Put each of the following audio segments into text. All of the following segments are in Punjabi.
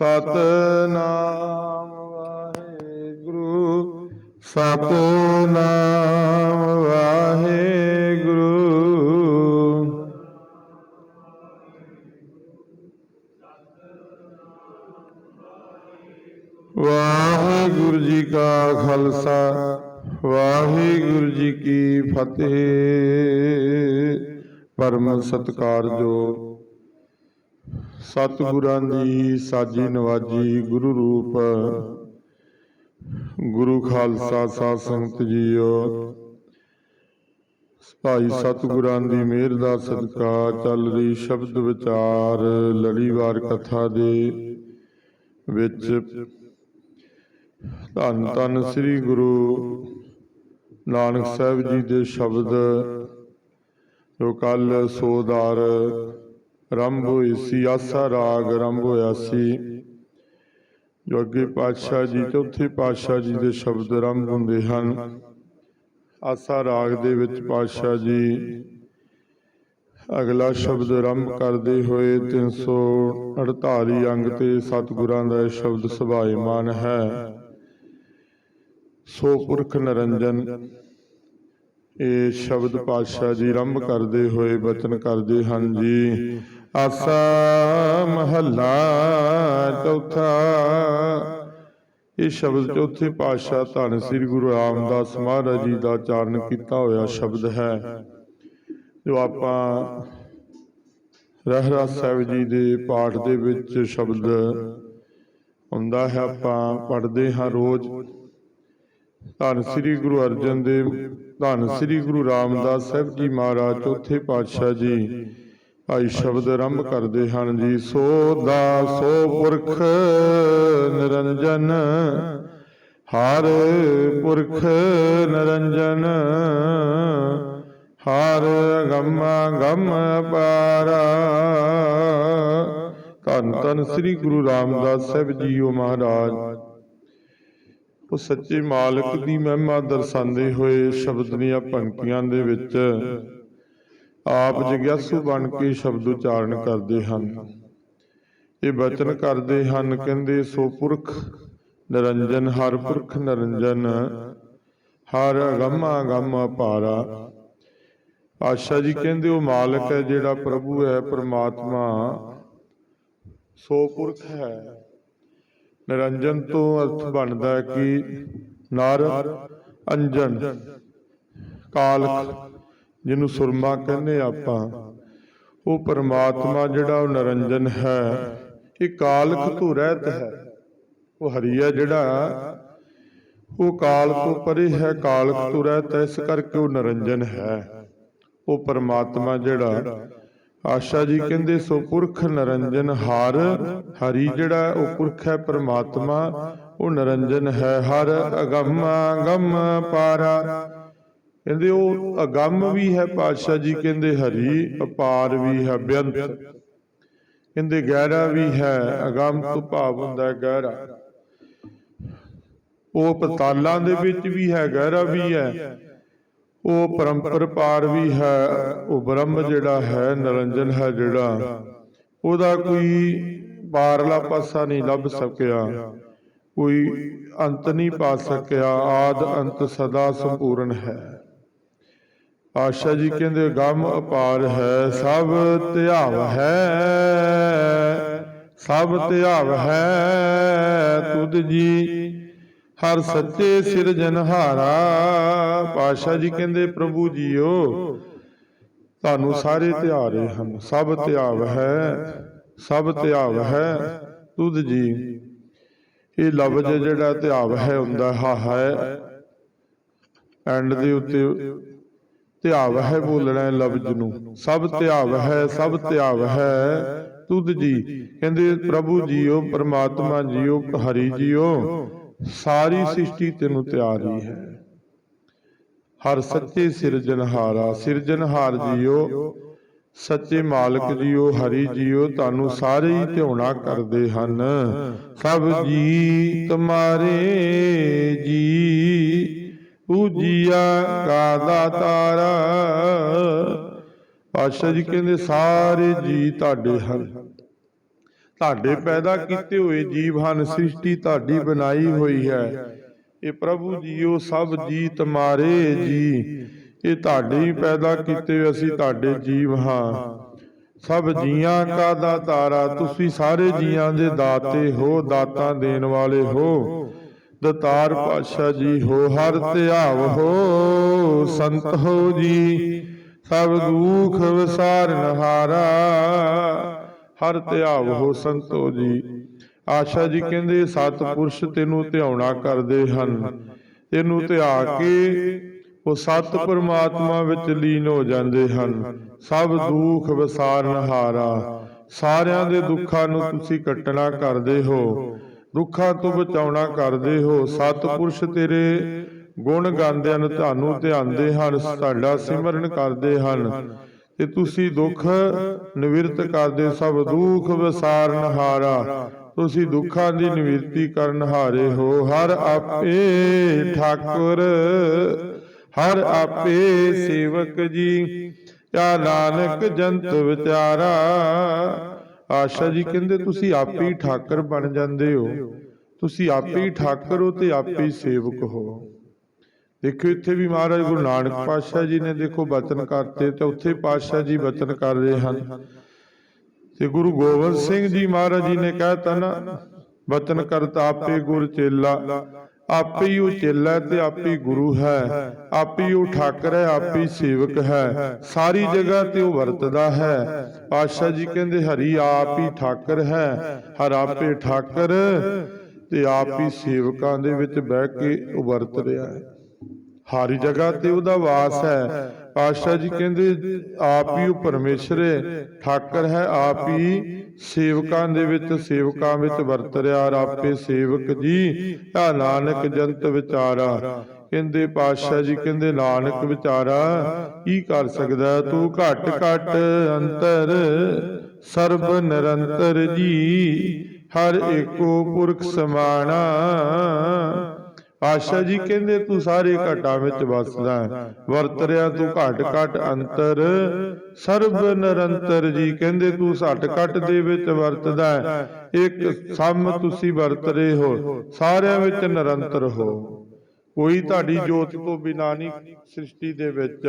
ਸਤਨਾਮ ਵਾਹਿਗੁਰੂ। ਸਤਨਾਮ ਵਾਹਿਗੁਰੂ। ਵਾਹਿਗੁਰੂ ਜੀ ਕਾ ਖਾਲਸਾ ਵਾਹਿਗੁਰੂ ਜੀ ਕੀ ਫਤਿਹ। ਪਰਮ ਸਤਿਕਾਰਯੋਗ ਸਤਿਗੁਰਾਂ ਦੀ ਸਾਜੀ ਨਵਾਜੀ ਗੁਰੂ ਰੂਪ। ਗੁਰੂ ਖਾਲਸਾ ਸਾਧ ਸੰਗਤ ਜੀਓ। ਭਾਈ ਸਤਿਗੁਰਾਂ ਦੀ ਮਿਹਰ ਦਾ ਸਦਕਾ ਚੱਲ ਰਹੀ ਸ਼ਬਦ ਵਿਚਾਰ, ਲੜੀਵਾਰ ਕਥਾ ਦੇ ਵਿੱਚ। ਧੰਨ ਧੰਨ ਸ੍ਰੀ ਗੁਰੂ ਨਾਨਕ ਸਾਹਿਬ ਜੀ ਦੇ ਸ਼ਬਦ। ਜੋ ਕੱਲ ਸੋਦਾਰ ਆਰੰਭ ਹੋਈ ਸੀ ਆਸਾ ਰਾਗ ਆਰੰਭ ਹੋਇਆ ਸੀ ਜੋ ਅੱਗੇ ਪਾਤਸ਼ਾਹ ਜੀ ਚੌਥੇ ਪਾਤਸ਼ਾਹ ਜੀ ਦੇ ਸ਼ਬਦ ਆਰੰਭ ਹੁੰਦੇ ਹਨ। ਆਸਾ ਰਾਗ ਦੇ ਵਿੱਚ ਪਾਤਸ਼ਾਹ ਜੀ ਅਗਲਾ ਸ਼ਬਦ ਆਰੰਭ ਕਰਦੇ ਹੋਏ 348 ਅੰਗ ਤੇ ਸਤਿਗੁਰਾਂ ਦਾ ਇਹ ਸ਼ਬਦ ਸੁਭਾਇਮਾਨ ਹੈ। ਸੋ ਪੁਰਖ ਨਰੰਜਨ, ਇਹ ਸ਼ਬਦ ਪਾਤਸ਼ਾਹ ਜੀ ਆਰੰਭ ਕਰਦੇ ਹੋਏ ਬਚਨ ਕਰਦੇ ਹਨ ਜੀ। ਆਸਾ ਮਹੱਲਾ ਚੌਥਾ। ਇਹ ਸ਼ਬਦ ਚੌਥੇ ਪਾਤਸ਼ਾਹ ਧੰਨ ਸ੍ਰੀ ਗੁਰੂ ਰਾਮਦਾਸ ਮਹਾਰਾਜ ਜੀ ਦਾ ਚਾਰਨ ਕੀਤਾ ਹੋਇਆ ਸ਼ਬਦ ਹੈ। ਜੋ ਆਪਾਂ ਰਹਿਰਾਸ ਸਾਹਿਬ ਜੀ ਦੇ ਪਾਠ ਦੇ ਵਿੱਚ ਸ਼ਬਦ ਹੁੰਦਾ ਹੈ, ਆਪਾਂ ਪੜ੍ਹਦੇ ਹਾਂ ਰੋਜ਼। ਧੰਨ ਸ੍ਰੀ ਗੁਰੂ ਅਰਜਨ ਦੇਵ, ਧੰਨ ਸ੍ਰੀ ਗੁਰੂ ਰਾਮਦਾਸ ਸਾਹਿਬ ਜੀ ਮਹਾਰਾਜ, ਚੌਥੇ ਪਾਤਸ਼ਾਹ ਜੀ। ਭਾਈ ਸ਼ਬਦ ਆਰੰਭ ਕਰਦੇ ਹਨ ਜੀ। ਸੋ ਦਾ ਸੋ ਪੁਰਖ, ਨਿਰੰਜਨ, ਹਰ ਪੁਰਖ, ਨਿਰੰਜਨ, ਹਰ ਗਮ ਗਮ ਪਾਰਾ ਧੰਨ ਧੰਨ ਸ੍ਰੀ ਗੁਰੂ ਰਾਮਦਾਸ ਸਾਹਿਬ ਜੀਓ ਮਹਾਰਾਜ। ਉਹ ਸੱਚੇ ਮਾਲਕ ਦੀ ਮਹਿਮਾ ਦਰਸਾਉਂਦੇ ਹੋਏ ਸ਼ਬਦ ਦੀਆਂ ਪੰਕਤੀਆਂ ਦੇ ਵਿੱਚ ਆਪ ਜਗਿਆਸੂ ਬਣ ਕੇ ਸ਼ਬਦ ਉਚਾਰਨ ਕਰਦੇ ਹਨ। ਇਹ ਬਚਨ ਕਰਦੇ ਹਨ ਕਹਿੰਦੇ ਸੋ ਪੁਰਖ ਨਿਰੰਜਨ ਹਰ ਪੁਰਖ ਨਿਰੰਜਨ। ਹਰ ਅਗੰਮ ਅਗੰਮ ਪਾਰਾ ਆਸ਼ਾ ਜੀ ਕਹਿੰਦੇ ਉਹ ਮਾਲਕ ਹੈ ਜਿਹੜਾ ਪ੍ਰਭੂ ਹੈ ਪ੍ਰਮਾਤਮਾ। ਸੋ ਪੁਰਖ ਹੈ। ਨਿਰੰਜਨ ਤੋਂ ਅਰਥ ਬਣਦਾ ਹੈ ਕਿ ਨਰ ਅੰਜਨ। ਕਾਲਕ ਜਿਹਨੂੰ ਸੁਰਮਾ ਕਹਿੰਦੇ ਆਪਾਂ, ਉਹ ਪਰਮਾਤਮਾ ਜਿਹੜਾ ਉਹ ਨਿਰੰਜਨ ਹੈ, ਇਹ ਕਾਲਕ ਤੋਂ ਰਹਿਤ ਹੈ। ਉਹ ਹਰੀ ਹੈ ਜਿਹੜਾ, ਉਹ ਕਾਲ ਤੋਂ ਪਰੇ ਹੈ, ਕਾਲਕ ਤੋਂ ਰਹਿਤ ਹੈ, ਇਸ ਕਰਕੇ ਉਹ ਨਿਰੰਜਨ ਹੈ। ਉਹ ਪਰਮਾਤਮਾ ਜਿਹੜਾ, ਆਸ਼ਾ ਜੀ ਕਹਿੰਦੇ ਸੋ ਪੁਰਖ ਨਿਰੰਜਨ ਹਰ, ਹਰੀ ਜਿਹੜਾ ਉਹ ਪੁਰਖ ਹੈ ਪਰਮਾਤਮਾ, ਉਹ ਨਿਰੰਜਨ ਹੈ, ਹਰ ਅਗੰਮ ਅਗੰਮ ਪਾਰਾ। ਕਹਿੰਦੇ ਉਹ ਅਗੰਮ ਵੀ ਹੈ ਪਾਤਸ਼ਾਹ ਜੀ, ਕਹਿੰਦੇ ਹਰੀ ਅਪਾਰ ਵੀ ਹੈ ਬੇਅੰਤ। ਕਹਿੰਦੇ ਗਹਿਰਾ ਵੀ ਹੈ, ਅਗੰਮ ਤੋਂ ਭਾਵ ਹੁੰਦਾ ਗਹਿਰਾ। ਉਹ ਪਤਾਲਾਂ ਦੇ ਵਿੱਚ ਵੀ ਹੈ, ਗਹਿਰਾ ਵੀ ਹੈ। ਉਹ ਪਰੰਪਰ ਪਾਰ ਵੀ ਹੈ, ਉਹ ਬ੍ਰਹਮ ਜਿਹੜਾ ਹੈ, ਨਿਰੰਜਨ ਹੈ ਜਿਹੜਾ। ਉਹਦਾ ਕੋਈ ਪਾਰਲਾ ਪਾਸਾ ਨਹੀਂ ਲੱਭ ਸਕਿਆ। ਕੋਈ ਅੰਤ ਨਹੀਂ ਪਾ ਸਕਿਆ, ਆਦ ਅੰਤ ਸਦਾ ਸੰਪੂਰਨ ਹੈ। ਆਸ਼ਾ ਜੀ ਕਹਿੰਦੇ, ਗਮ ਅਪਾਰ ਹੈ, ਸਭ ਧਿਆਵ ਹੈ, ਸਭ ਧਿਆਵ ਹੈ, ਤੁਧ ਜੀ। ਹਰ ਸੱਚੇ ਸਿਰਜਨਹਾਰਾ ਪਾਸ਼ਾ ਜੀ ਕਹਿੰਦੇ, ਪ੍ਰਭੂ ਜੀਓ, ਤੁਹਾਨੂੰ ਸਾਰੇ ਧਿਆਰੇ ਹਨ, ਸਭ ਧਿਆਵ ਹੈ, ਸਭ ਧਿਆਵ ਹੈ, ਤੁਧ ਜੀ। ਇਹ ਲਫ਼ਜ਼ ਜਿਹੜਾ ਧਿਆਵ ਹੈ ਹੁੰਦਾ ਹਾ ਹੈ। ਐਂਡ ਦੇ ਉੱਤੇ ਧਿਆਵ ਹੈ ਬੋਲਣਾ ਹੈ ਲਫ਼ਜ਼ ਨੂੰ। ਸਭ ਧਿਆਵ ਹੈ, ਸਭ ਧਿਆਵ ਹੈ, ਤੁਧ ਜੀ। ਕਹਿੰਦੇ ਪ੍ਰਭੂ ਜੀਓ, ਪਰਮਾਤਮਾ ਜੀਓ, ਹਰੀ ਜੀਓ, ਸਾਰੀ ਸ੍ਰਿਸ਼ਟੀ ਤੈਨੂੰ ਤਿਆਰ ਹੈ ਹਰ ਸੱਚੇ ਸਿਰਜਣਹਾਰਾ, ਸਿਰਜਣਹਾਰ ਜੀਓ, ਸੱਚੇ ਮਾਲਕ ਜੀਓ, ਹਰੀ ਜੀਓ, ਤੁਹਾਨੂੰ ਸਾਰੇ ਹੀ ਧਿਆਉਣਾ ਕਰਦੇ ਹਨ। ਸਭ ਜੀ ਤੁਮਾਰੇ ਜੀ। ਪੂਜੀਆ ਕਾ ਦਾਤਾਰਾ ਪਾਤਸ਼ਾਹ ਜੀ ਕਹਿੰਦੇ, ਸਾਰੇ ਜੀ ਤੁਹਾਡੇ ਹਨ। ਤੁਹਾਡੇ ਪੈਦਾ ਕੀਤੇ ਹੋਏ ਜੀਵ ਹਨ, ਸ੍ਰਿਸ਼ਟੀ ਤੁਹਾਡੀ ਬਣਾਈ ਹੋਈ ਹੈ। ਇਹ ਪ੍ਰਭੂ ਜੀਓ, ਸਭ ਜੀ ਤੁਮਾਰੇ ਜੀ। ਇਹ ਤੁਹਾਡੇ ਹੀ ਪੈਦਾ ਕੀਤੇ ਹੋਏ ਅਸੀਂ ਤੁਹਾਡੇ ਜੀਵ ਹਾਂ। ਸਭ ਜੀਆਂ ਕਾ ਦਾਤਾਰਾ ਤੁਸੀਂ ਸਾਰੇ ਜੀਆਂ ਦੇ ਦਾਤੇ ਹੋ, ਦਾਤਾਂ ਦੇਣ ਵਾਲੇ ਹੋ। ਦਤਾਰ ਪਾਤਸ਼ਾਹ ਜੀ ਹੋ ਹਰ ਧਿਆਵ ਹੋ ਸੰਤ ਹੋ ਜੀ। ਸਭ ਦੁਖ ਵਿਸਾਰਨ ਹਾਰਾ ਹਰ ਧਿਆਵ ਹੋ ਸੰਤੋ ਜੀ। ਆਸ਼ਾ ਜੀ ਕਹਿੰਦੇ ਸਤਪੁਰਸ਼ ਤੈਨੂੰ ਧਿਆਉਣਾ ਕਰਦੇ ਹਨ। ਤੈਨੂੰ ਧਿਆ ਕੇ ਉਹ ਸਤ ਪਰਮਾਤਮਾ ਵਿੱਚ ਲੀਨ ਹੋ ਜਾਂਦੇ ਹਨ। ਸਭ ਦੁੱਖ ਵਿਸਾਰਨ ਹਾਰਾ ਸਾਰਿਆਂ ਦੇ ਦੁੱਖਾਂ ਨੂੰ ਤੁਸੀਂ ਕੱਟਣਾ ਕਰਦੇ ਹੋ। ਦੁੱਖਾਂ ਤੋਂ ਬਚਾਉਣਾ ਕਰਦੇ ਹੋ। ਸਤਪੁਰਸ਼ ਤੇਰੇ ਗੁਣ ਗਾਉਂਦੇ ਹਨ, ਤੁਹਾਨੂੰ ਧਿਆਉਂਦੇ ਹਨ, ਸਾਡਾ ਸਿਮਰਨ ਕਰਦੇ ਹਨ। ਤੇ ਤੁਸੀਂ ਦੁੱਖ ਨਿਵਰਤ ਕਰਦੇ ਸਭ ਦੁੱਖ ਵਿਸਾਰਨ ਹਾਰਾ। ਤੁਸੀਂ ਦੁੱਖਾਂ ਦੀ ਨਿਵਰਤੀ ਕਰਨ ਹਾਰੇ ਹੋ। ਹਰ ਆਪੇ ਠਾਕੁਰ, ਹਰ ਆਪੇ ਸੇਵਕ ਜੀ। ਯਾ ਨਾਨਕ ਜੰਤ ਵਿਚਾਰਾ ਆਸ਼ਾ ਜੀ ਕਹਿੰਦੇ ਤੁਸੀਂ ਆਪੇ ਹੀ ਠਾਕਰ ਬਣ ਜਾਂਦੇ ਹੋ। ਤੁਸੀਂ ਆਪੇ ਹੀ ਠਾਕਰ ਹੋ ਤੇ ਆਪੇ ਹੀ ਸੇਵਕ ਹੋ। ਦੇਖੋ ਇੱਥੇ ਵੀ ਮਹਾਰਾਜ ਗੁਰੂ ਨਾਨਕ ਪਾਤਸ਼ਾਹ ਜੀ ਨੇ ਦੇਖੋ ਬਚਨ ਕਰਤੇ ਤੇ ਉੱਥੇ ਪਾਤਸ਼ਾਹ ਜੀ ਬਚਨ ਕਰ ਰਹੇ ਹਨ। ਤੇ ਗੁਰੂ ਗੋਬਿੰਦ ਸਿੰਘ ਜੀ ਮਹਾਰਾਜ ਜੀ ਨੇ ਕਹਿਤਾ ਨਾ ਬਚਨ ਕਰਤਾ ਆਪੇ ਗੁਰ ਚੇਲਾ। ਆਪੇ ਹੀ ਉਹ ਚੇਲਾ ਤੇ ਆਪੇ ਗੁਰੂ ਹੈ। ਆਪੇ ਹੀ ਉਹ ਠਾਕਰ ਹੈ, ਆਪੇ ਸੇਵਕ ਹੈ। ਸਾਰੀ ਜਗ੍ਹਾ ਤੇ ਉਹ ਵਰਤਦਾ ਹੈ। ਪਾਤਸ਼ਾਹ ਜੀ ਕਹਿੰਦੇ, ਹਰੀ, ਆਪ ਹੀ ਠਾਕਰ ਹੈ। ਹਰ ਆਪੇ ਠਾਕਰ ਤੇ ਆਪ ਹੀ ਸੇਵਕਾਂ ਦੇ ਵਿੱਚ ਬਹਿ ਕੇ ਉਹ ਵਰਤ ਰਿਹਾ ਹੈ। ਹਰ ਜਗ੍ਹਾ ਤੇ ਉਹਦਾ ਵਾਸ ਹੈ। ਪਾਤਸ਼ਾਹ ਜੀ ਕਹਿੰਦੇ, ਆਪ ਹੀ ਉਹ ਪਰਮੇਸ਼ਰ ਹੈ, ਠਾਕਰ ਹੈ, ਆਪ ਹੀ ਸੇਵਕਾਂ ਦੇ ਵਿੱਚ, ਸੇਵਕਾਂ ਵਿੱਚ ਵਰਤ ਰਿਹਾ ਆਪੇ ਸੇਵਕ ਜੀ, ਆ ਨਾਨਕ ਜੰਤ ਵਿਚਾਰਾ। ਕਹਿੰਦੇ, ਪਾਤਸ਼ਾਹ ਜੀ ਕਹਿੰਦੇ, ਨਾਨਕ ਵਿਚਾਰਾ, ਕੀ ਕਰ ਸਕਦਾ ਤੂੰ ਘਟ ਘਟ ਅੰਤਰ ਸਰਬ ਨਿਰੰਤਰ ਜੀ, ਹਰ ਏਕੋ ਪੁਰਖ ਸਮਾਣਾ। ਆਸ਼ਾ ਜੀ ਕਹਿੰਦੇ ਤੂੰ ਸਾਰੇ ਘਟਾਂ ਵਿੱਚ ਵਸਦਾ ਵਰਤ ਰਿਆ ਤੂੰ ਘਟ ਘਟ ਅੰਤਰ। ਸਰਬ ਨਿਰੰਤਰ ਜੀ ਕਹਿੰਦੇ ਤੂੰ ਘਟ ਘਟ ਦੇ ਵਿੱਚ ਵਰਤਦਾ ਇੱਕ ਸਮ ਤੁਸੀਂ ਵਰਤ ਰਹੇ ਹੋ, ਸਾਰਿਆਂ ਵਿੱਚ ਨਿਰੰਤਰ ਹੋ। ਕੋਈ ਤੁਹਾਡੀ ਜੋਤ ਤੋਂ ਬਿਨਾ ਨਹੀਂ ਸ੍ਰਿਸ਼ਟੀ ਦੇ ਵਿੱਚ।